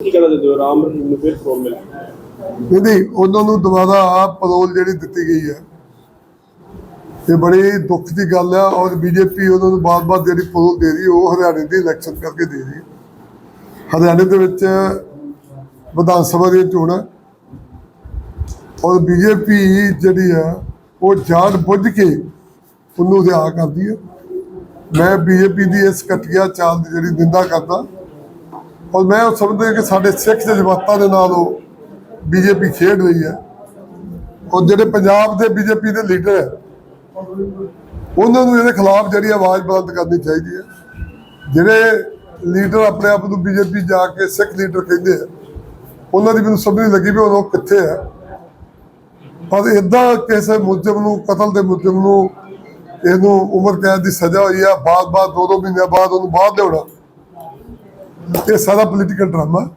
ਕੀ ਕਹਿਣਾ ਚਾਹੁੰਦੇ ਰਾਮ ਨੂੰ ਫਿਰ ਫੋਨ ਮਿਲਿਆ। ਨਹੀਂ ਉਹਨਾਂ ਨੂੰ ਦੁਬਾਰਾ ਪਰੋਲ ਜਿਹੜੀ ਦਿੱਤੀ ਗਈ ਹੈ। ਇਹ ਬੜੀ ਦੁੱਖ ਦੀ ਗੱਲ ਹੈ ਔਰ ਬੀਜੇਪੀ ਉਹਨਾਂ ਨੂੰ ਬਾਰ-ਬਾਰ ਜਿਹੜੀ ਪਰੋਲ ਦੇ ਰਹੀ ਹੈ, ਉਹ ਹਰਿਆਣੇ ਦੀ ਇਲੈਕਸ਼ਨ ਕਰਕੇ ਦੇ ਰਹੀ। ਹਰਿਆਣੇ ਦੇ ਵਿੱਚ ਵਿਧਾਨ ਸਭਾ ਦੀਆਂ ਚੋਣਾਂ ਔਰ ਬੀਜੇਪੀ ਜਿਹੜੀ ਆ ਉਹ ਜਾਣ ਬੁੱਝ ਕੇ ਉਹਨੂੰ ਰਿਆ ਕਰਦੀ ਹੈ ਮੈਂ ਬੀਜੇਪੀ ਦੀ ਇਸ ਘਟੀਆ ਚਾਲ ਦੀ ਜਿਹੜੀ ਨਿੰਦਾ ਕਰਦਾ ਔਰ ਮੈਂ ਉਹ ਸਮਝਦਾ ਕਿ ਸਾਡੇ ਸਿੱਖ ਜਜ਼ਬਾਤਾਂ ਦੇ ਨਾਲ ਉਹ ਬੀਜੇਪੀ ਖੇਡ ਰਹੀ ਹੈ। ਔਰ ਜਿਹੜੇ ਪੰਜਾਬ ਦੇ ਬੀਜੇਪੀ ਦੇ ਲੀਡਰ ਹੈ, ਉਹਨਾਂ ਨੂੰ ਇਹਦੇ ਖਿਲਾਫ ਜਿਹੜੀ ਆਵਾਜ਼ ਬੁਲੰਦ ਕਰਨੀ ਚਾਹੀਦੀ ਹੈ। ਜਿਹੜੇ ਲੀਡਰ ਆਪਣੇ ਆਪ ਨੂੰ ਬੀਜੇਪੀ ਜਾ ਕੇ ਸਿੱਖ ਲੀਡਰ ਕਹਿੰਦੇ ਆ, ਉਹਨਾਂ ਦੀ ਮੈਨੂੰ ਸਮਝ ਨਹੀਂ ਲੱਗੀ ਵੀ ਉਹ ਕਿੱਥੇ ਹੈ। ਪਰ ਇਦਾਂ ਕਿਸੇ ਮੁਲਜ਼ਮ ਨੂੰ, ਕਤਲ ਦੇ ਮੁਲਜ਼ਮ ਨੂੰ, ਇਹਨੂੰ ਉਮਰ ਕੈਦ ਦੀ ਸਜ਼ਾ ਹੋਈ ਆ ਬਾਅਦ ਬਾਅਦ ਦੋ ਦੋ ਮਹੀਨਿਆਂ ਬਾਅਦ ਉਹਨੂੰ ਬਾਹਰ ਲਿਆਉਣਾ There's other political drama.